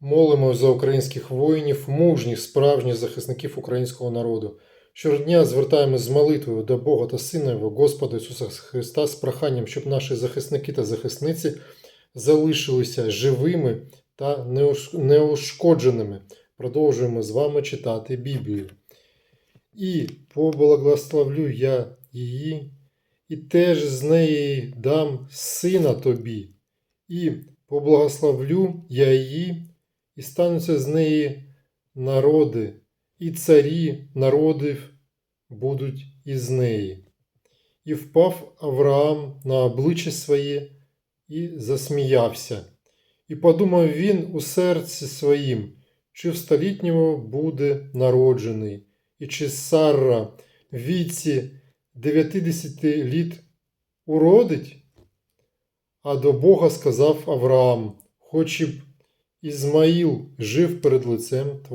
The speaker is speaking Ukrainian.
Молимо за українських воїнів, мужніх, справжніх захисників українського народу. Щодня звертаємось з молитвою до Бога та Сина Його, Господа Ісуса Христа, з проханням, щоб наші захисники та захисниці залишилися живими та неушкодженими. Продовжуємо з вами читати Біблію. І поблагословлю я її, і теж з неї дам сина тобі, і поблагословлю я її, і стануться з неї народи, і царі народів будуть із неї. І впав Авраам на обличчя своє і засміявся. І подумав він у серці своїм, чи в столітнього буде народжений, і чи Сарра в віці 90 літ уродить? А до Бога сказав Авраам, хоч б Ізмаїл жив перед лицем Твоїм.